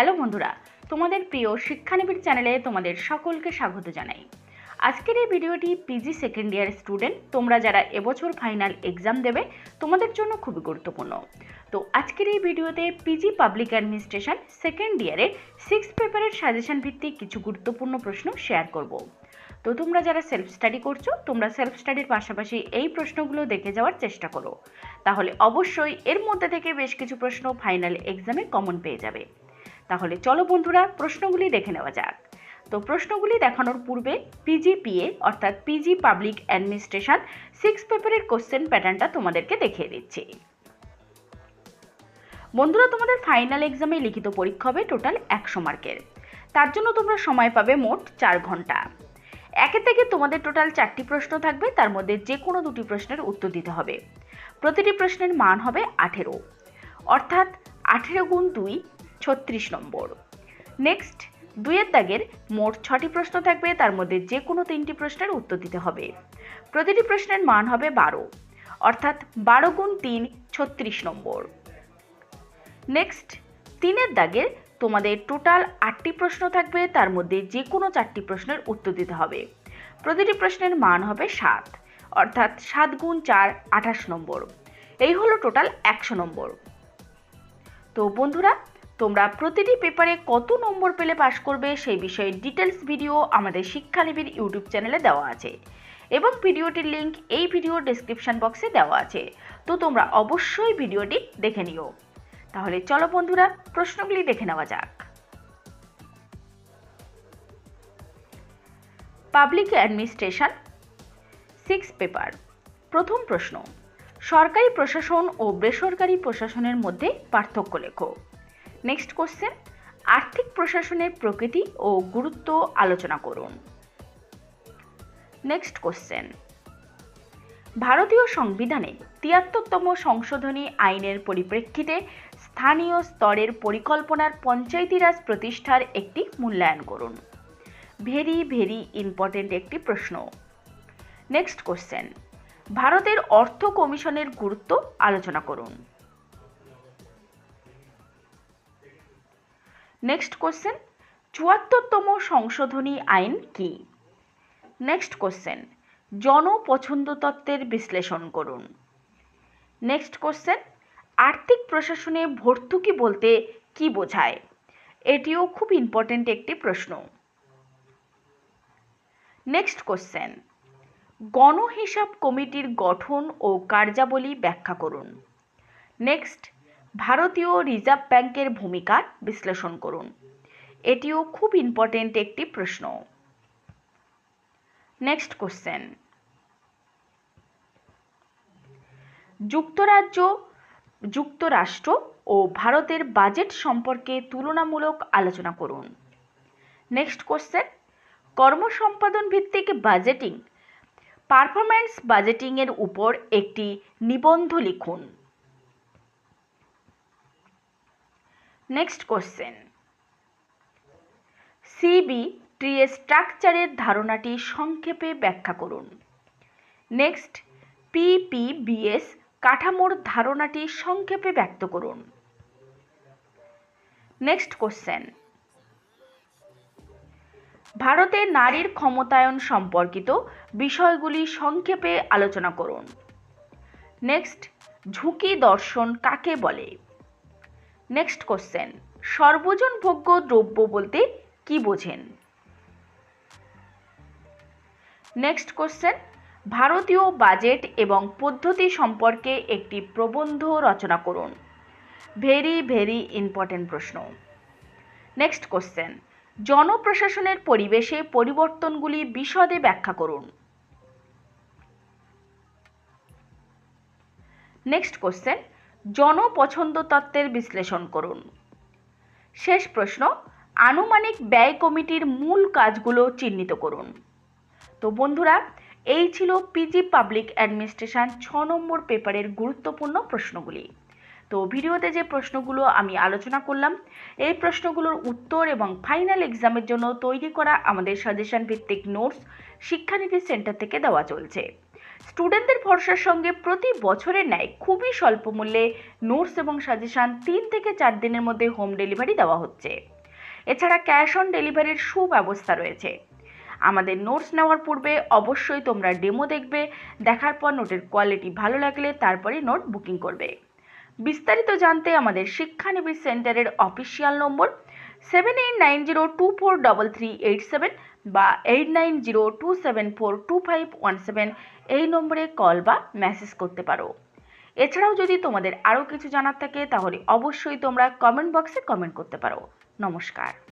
Hello বন্ধুরা, তোমাদের প্রিয় শিক্ষানিবিড় চ্যানেলে তোমাদের সকলকে স্বাগত জানাই। আজকের এই ভিডিওটি পিজি সেকেন্ড ইয়ার স্টুডেন্ট তোমরা যারা এবছর ফাইনাল এক্সাম দেবে, তোমাদের জন্য খুবই গুরুত্বপূর্ণ। তো আজকের এই ভিডিওতে পিজি পাবলিক অ্যাডমিনিস্ট্রেশন সেকেন্ড ইয়ারের সিক্স পেপারের সাজেশন ভিত্তিক কিছু গুরুত্বপূর্ণ প্রশ্ন শেয়ার করব। তো তোমরা যারা সেলফ স্টাডি করছ, তোমরা সেলফ স্টাডির পাশাপাশি এই প্রশ্নগুলো দেখে যাওয়ার চেষ্টা করো। তাহলে অবশ্যই এর মধ্যে থেকে বেশ কিছু প্রশ্ন ফাইনাল এক্সামে কমন পেয়ে যাবে। তাহলে চলো বন্ধুরা প্রশ্নগুলি দেখে নেওয়া যাক। তো প্রশ্নগুলি দেখানোর পূর্বে পিজিপিএ অর্থাৎ পিজি পাবলিক অ্যাডমিনিস্ট্রেশন সিক্স পেপারের কোশ্চেন প্যাটার্নটা তোমাদেরকে দেখিয়ে দিচ্ছি। বন্ধুরা তোমাদের ফাইনাল এক্সামে লিখিত পরীক্ষা হবে টোটাল একশো মার্কের তার জন্য তোমরা সময় পাবে মোট চার ঘণ্টা। একে থেকে তোমাদের টোটাল চারটি প্রশ্ন থাকবে, তার মধ্যে যে কোনো দুটি প্রশ্নের উত্তর দিতে হবে। প্রতিটি প্রশ্নের মান হবে আঠেরো। অর্থাৎ আঠেরো গুণ দুই ছত্রিশ নম্বর। নেক্সট দুইয়ের দাগের মোট ছটি প্রশ্ন থাকবে, তার মধ্যে যে কোনো তিনটি প্রশ্নের উত্তর দিতে হবে। প্রতিটি প্রশ্নের মান হবে বারো। অর্থাৎ বারো গুণ তিন, ছত্রিশ নম্বর। নেক্সট তিনের দাগের তোমাদের টোটাল আটটি প্রশ্ন থাকবে, তার মধ্যে যে কোনো চারটি প্রশ্নের উত্তর দিতে হবে। প্রতিটি প্রশ্নের মান হবে সাত, অর্থাৎ সাত গুণ চার, আঠাশ নম্বর। এই হলো টোটাল একশো নম্বর। তো বন্ধুরা তোমরা প্রতিটি পেপারে কত নম্বর পেলে পাশ করবে সেই বিষয়ে ডিটেলস ভিডিও আমাদের শিক্ষালিপির ইউটিউব চ্যানেলে দেওয়া আছে। এবং ভিডিওটির লিংক এই ভিডিও ডেসক্রিপশন বক্সে দেওয়া আছে। তো তোমরা অবশ্যই ভিডিওটি দেখে নিও। তাহলে চলো বন্ধুরা, প্রশ্নগুলি দেখে নেওয়া যাক। পাবলিক অ্যাডমিনিস্ট্রেশন সিক্স পেপার প্রথম প্রশ্ন, সরকারি প্রশাসন ও বেসরকারি প্রশাসনের মধ্যে পার্থক্য লেখো। নেক্সট কোশ্চেন আর্থিক প্রশাসনের প্রকৃতি ও গুরুত্ব আলোচনা করুন। নেক্সট কোশ্চেন ভারতীয় সংবিধানে তিয়াত্তরতম সংশোধনী আইনের পরিপ্রেক্ষিতে স্থানীয় স্তরের পরিকল্পনার পঞ্চায়েতি রাজ প্রতিষ্ঠার একটি মূল্যায়ন করুন। ভেরি ভেরি ইম্পর্টেন্ট একটি প্রশ্ন। নেক্সট কোশ্চেন ভারতের অর্থ কমিশনের গুরুত্ব আলোচনা করুন। নেক্সট কোশ্চেন চুয়াত্তরতম সংশোধনী আইন কি? নেক্সট কোশ্চেন জনপছন্দ তত্ত্বের বিশ্লেষণ করুন। নেক্সট কোশ্চেন আর্থিক প্রশাসনে ভর্তুকি বলতে কি বোঝায়? এটিও খুব ইম্পর্টেন্ট একটি প্রশ্ন। নেক্সট কোশ্চেন গণহিসাব কমিটির গঠন ও কার্যাবলী ব্যাখ্যা করুন। নেক্সট ভারতীয় রিজার্ভ ব্যাংকের ভূমিকা বিশ্লেষণ করুন। এটিও খুব ইম্পর্টেন্ট একটি প্রশ্ন। নেক্সট কোশ্চেন যুক্তরাজ্য, যুক্তরাষ্ট্র ও ভারতের বাজেট সম্পর্কে তুলনামূলক আলোচনা করুন। নেক্সট কোশ্চেন কর্মসম্পাদন ভিত্তিক বাজেটিং পারফরম্যান্স বাজেটিংয়ের উপর একটি নিবন্ধ লিখুন। নেক্সট কোশ্চেন সিবি ট্রি স্ট্রাকচারের ধারণাটি সংক্ষেপে ব্যাখ্যা করুন। নেক্সট পিপিবিএস কাঠামোর ধারণাটি সংক্ষেপে ব্যক্ত করুন। নেক্সট কোশ্চেন ভারতে নারীর ক্ষমতায়ন সম্পর্কিত বিষয়গুলি সংক্ষেপে আলোচনা করুন। নেক্সট ঝুঁকি দর্শন কাকে বলে? নেক্সট কোশ্চেন সর্বজনভোগ্য দ্রব্য বলতে কি বোঝেন? নেক্সট কোশ্চেন ভারতীয় বাজেট এবং পদ্ধতি সম্পর্কে একটি প্রবন্ধ রচনা করুন। ভেরি ভেরি ইম্পর্টেন্ট প্রশ্ন। নেক্সট কোশ্চেন জনপ্রশাসনের পরিবেশে পরিবর্তনগুলি বিশদে ব্যাখ্যা করুন। নেক্সট কোশ্চেন জনপছন্দ তত্ত্বের বিশ্লেষণ করুন। শেষ প্রশ্ন, আনুমানিক ব্যয় কমিটির মূল কাজগুলো চিহ্নিত করুন। তো বন্ধুরা, এই ছিল পিজি পাবলিক অ্যাডমিনিস্ট্রেশন ছ নম্বর পেপারের গুরুত্বপূর্ণ প্রশ্নগুলি। তো ভিডিওতে যে প্রশ্নগুলো আমি আলোচনা করলাম, এই প্রশ্নগুলোর উত্তর এবং ফাইনাল এক্সামের জন্য তৈরি করা আমাদের সাজেশন ভিত্তিক নোটস শিক্ষানীতি সেন্টার থেকে দেওয়া চলছে। স্টুডেন্টদের ভরসার সঙ্গে প্রতি বছরের ন্যায় খুবই স্বল্প মূল্যে নোটস এবং সাজেশান তিন থেকে চার দিনের মধ্যে হোম ডেলিভারি দেওয়া হচ্ছে। এছাড়া ক্যাশ অন ডেলিভারির সুব্যবস্থা রয়েছে। আমাদের নোটস নেওয়ার পূর্বে অবশ্যই তোমরা ডেমো দেখবে, দেখার পর নোটের কোয়ালিটি ভালো লাগলে তারপরে নোট বুকিং করবে। বিস্তারিত জানতে আমাদের শিক্ষানিবিদ সেন্টারের official number seven eight nine zero two four three eight seven বা eight nine zero two seven four two five one seven এই নম্বরে কল বা মেসেজ করতে পারো। এছাড়াও যদি তোমাদের আরও কিছু জানার থাকে, তাহলে অবশ্যই তোমরা কমেন্ট বক্সে কমেন্ট করতে পারো। নমস্কার।